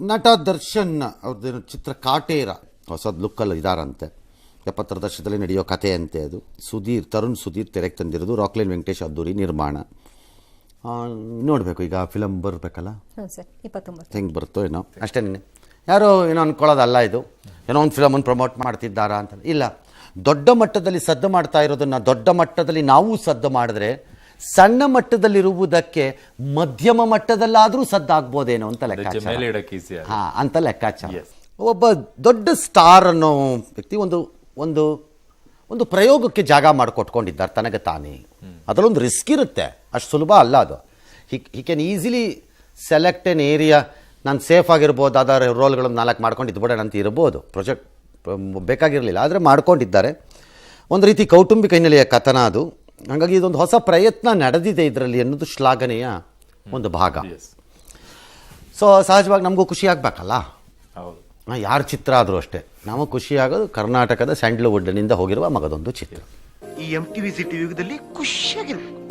ನಟ ದರ್ಶನ್ ಅವ್ರದ್ದೇನು ಚಿತ್ರ ಕಾಟೇರ ಹೊಸದು ಲುಕ್ಕಲ್ಲಿ ಇದಾರಂತೆ. ಎಪ್ಪತ್ತರ ದಶಕದಲ್ಲಿ ನಡೆಯೋ ಕಥೆ ಅಂತೆ ಅದು. ಸುಧೀರ್ ತರುಣ್ ಸುಧೀರ್ ತೆರೆಗೆ ತಂದಿರೋದು ರಾಕ್ಲೈನ್ ವೆಂಕಟೇಶ್ ಅದ್ದೂರಿ ನಿರ್ಮಾಣ. ನೋಡಬೇಕು ಈಗ ಫಿಲಮ್ ಬರಬೇಕಲ್ಲ? ಹೆಂಗೆ ಬರುತ್ತೋ ಏನೋ. ಅಷ್ಟೇ ಯಾರೋ ಏನೋ ಅನ್ಕೊಳ್ಳೋದಲ್ಲ ಇದು. ಏನೋ ಒಂದು ಫಿಲಮನ್ನು ಪ್ರಮೋಟ್ ಮಾಡ್ತಿದ್ದಾರಾ ಅಂತ. ಇಲ್ಲ ದೊಡ್ಡ ಮಟ್ಟದಲ್ಲಿ ಸದ್ದು ಮಾಡ್ತಾ ಇರೋದನ್ನು ದೊಡ್ಡ ಮಟ್ಟದಲ್ಲಿ ನಾವು ಸದ್ದು ಮಾಡಿದ್ರೆ ಸಣ್ಣ ಮಟ್ಟದಲ್ಲಿರುವುದಕ್ಕೆ ಮಧ್ಯಮ ಮಟ್ಟದಲ್ಲಾದರೂ ಸದ್ದಾಗ್ಬೋದೇನೋ ಅಂತ ಲೆಕ್ಕಾಚಾರ. ಹಾ ಅಂತ ಲೆಕ್ಕಾಚಾರ. ಒಬ್ಬ ದೊಡ್ಡ ಸ್ಟಾರ್ ಅನ್ನೋ ವ್ಯಕ್ತಿ ಒಂದು ಒಂದು ಒಂದು ಪ್ರಯೋಗಕ್ಕೆ ಜಾಗ ಮಾಡಿಕೊಟ್ಕೊಂಡಿದ್ದಾರೆ ತನಗೆ ತಾನೇ. ಅದರಲ್ಲೊಂದು ರಿಸ್ಕ್ ಇರುತ್ತೆ. ಅಷ್ಟು ಸುಲಭ ಅಲ್ಲ ಅದು. He he can easily select an area ನಾನು ಸೇಫ್ ಆಗಿರ್ಬೋದು ಅದರ ರೋಲ್ಗಳನ್ನು ನಾಲ್ಕು ಮಾಡ್ಕೊಂಡು ಇದ್ಬಿಡೋಣ ಅಂತ ಇರ್ಬೋದು. ಪ್ರೊಜೆಕ್ಟ್ ಬೇಕಾಗಿರಲಿಲ್ಲ ಆದರೆ ಮಾಡ್ಕೊಂಡಿದ್ದಾರೆ. ಒಂದು ರೀತಿ ಕೌಟುಂಬಿಕ ಹಿನ್ನೆಲೆಯ ಕಥನ ಅದು. ಹಾಗಾಗಿ ಇದೊಂದು ಹೊಸ ಪ್ರಯತ್ನ ನಡೆದಿದೆ ಇದರಲ್ಲಿ ಅನ್ನೋದು ಶ್ಲಾಘನೆಯ ಒಂದು ಭಾಗ. ಸೊ ಸಹಜವಾಗಿ ನಮಗೂ ಖುಷಿ ಆಗಬೇಕಲ್ಲ? ಹೌದು. ಯಾರ ಚಿತ್ರ ಆದರೂ ಅಷ್ಟೇ. ನಾವು ಖುಷಿಯಾಗೋದು ಕರ್ನಾಟಕದ ಸ್ಯಾಂಡ್ಲ್ವುಡ್ನಿಂದ ಹೋಗಿರುವ ಮಗದೊಂದು ಚಿತ್ರ. ಈ ಎಂ ಟಿವಿ ಸಿಟಿ ಯುಗದಲ್ಲಿ ಖುಷಿಯಾಗಿರ್ಬೇಕು.